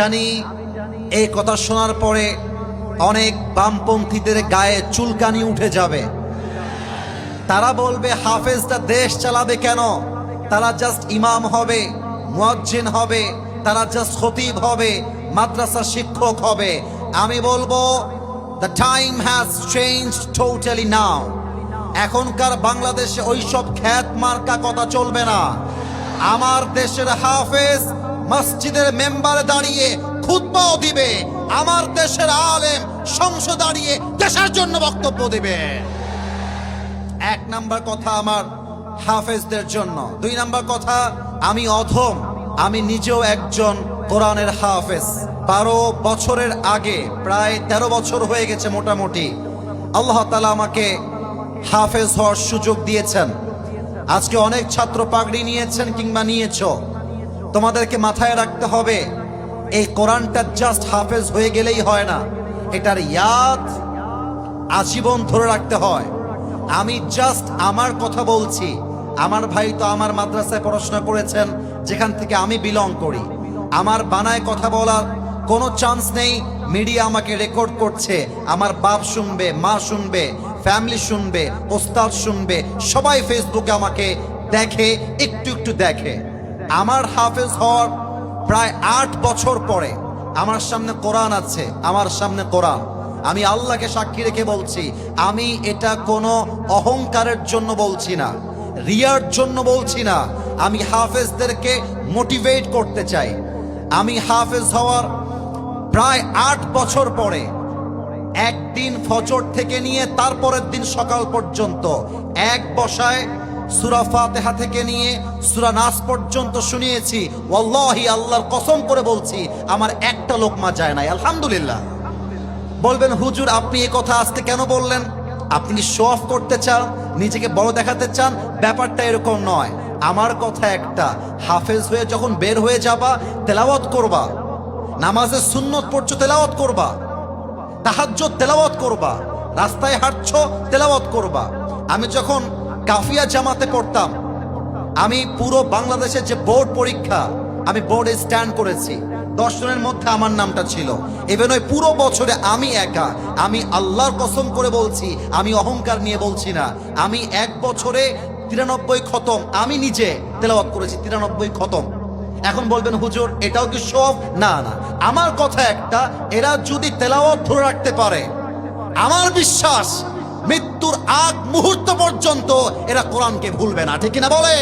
জানি এই কথা শোনার পরে অনেক বামপন্থীদের গায়ে চুলকানি উঠে যাবে। তারা বলবে, হাফেজটা দেশ চালাবে কেন? তারা জাস্ট ইমাম হবে, মুয়াজ্জিন হবে, তারা জাস্ট খতিব হবে মাদ্রাসার শিক্ষক হবে। আমি বলব the time has change totally now এখনকার বাংলাদেশে ওইসব খ্যাত মার্কা কথা চলবে না। আমার দেশের হাফেজ মসজিদের মেম্বার দাঁড়িয়ে খুতবাও দিবে। আমার দেশের আলেম সংসদ দাঁড়িয়ে দেশের জন্য বক্তব্য দিবে। এক নাম্বার কথা আমার হাফেজদের জন্য। দুই নাম্বার কথা, আমি অধম, আমি নিজেও একজন কোরআনের হাফেজ। বারো বছরের আগে, প্রায় তেরো বছর হয়ে গেছে মোটামুটি। আল্লাহ তালা আমাকে হাফেজ হওয়ার সুযোগ দিয়েছেন। আজকে অনেক ছাত্র পাগড়ি নিয়েছেন কিংবা নিয়েছ। তোমাদেরকে মাথায় রাখতে হবে, এই কোরআনটা জাস্ট হাফেজ হয়ে গেলেই হয় না। এটার ইয়াদ আজীবন ধরে রাখতে হয়। আমি জাস্ট আমার কথা বলছি। আমার ভাই তো আমার মাদ্রাসায় পড়াশোনা করেছেন, যেখান থেকে আমি বিলং করি। আমার বানায় কথা বলার কোনো চান্স নেই। মিডিয়া আমাকে রেকর্ড করছে। আমার বাপ শুনবে, মা শুনবে ফ্যামিলি শুনবে, ওস্তাদ শুনবে, সবাই ফেসবুকে আমাকে দেখে, একটু একটু দেখে। আমার হাফেজ হওয়ার প্রায় আট বছর পরে আমার সামনে কোরআন আছে, আমার সামনে কোরআন। আমি আল্লাহকে সাক্ষী রেখে বলছি, আমি এটা কোনো অহংকারের জন্য বলছি না, রিয়ার জন্য বলছি না। আমি হাফেজদেরকে মোটিভেট করতে চাই। আমি হাফেজ হওয়ার প্রায় আট বছর পরে, একদিন ফজর থেকে নিয়ে তারপরের দিন সকাল পর্যন্ত এক বসায় সুরা ফাতেহা থেকে নিয়ে সুরা নাস পর্যন্ত শুনিয়েছি। ওয়াল্লাহি আল্লাহর কসম করে বলছি, আমার একটা লোকমা যায় নাই। আলহামদুলিল্লাহ। বলবেন, হুজুর, আপনি এ কথা আজকে কেন বললেন? আপনি অফ করতে চান? নিজেকে বড় দেখাতে চান? ব্যাপারটা এরকম নয়। আমার কথা একটা। হাফেজ হয়ে যখন বের হয়ে যাবা, তেলাওয়াত করবা। নামাজের সুন্নত পড়ছো, তেলাওয়াত করবা। তাহাজ্জুদ তেলাওয়াত করবা। রাস্তায় হাঁটছো, তেলাওয়াত করবা। আমি যখন কাফিয়া জামাতে পড়তাম। আমি পুরো বাংলাদেশের যে বোর্ড পরীক্ষা আমি বোর্ডে স্ট্যান্ড করেছি। দশ জনের মধ্যে আমার নামটা ছিল। এবার ওই পুরো বছরে আমি একা, আমি আল্লাহর কসম করে বলছি, আমি অহংকার নিয়ে বলছি না। আমি এক বছরে তিরানব্বই খতম, আমি নিজে তেলাওয়াত করেছি তিরানব্বই খতম। এখন বলবেন, হুজুর, এটাও কি সব? না না। আমার কথা একটা, এরা যদি তেলাওয়াত ধরে রাখতে পারে, আমার বিশ্বাস মৃত্যুর আগ মুহূর্ত পর্যন্ত এরা কোরআনকে ভুলবে না। ঠিক কিনা বলে?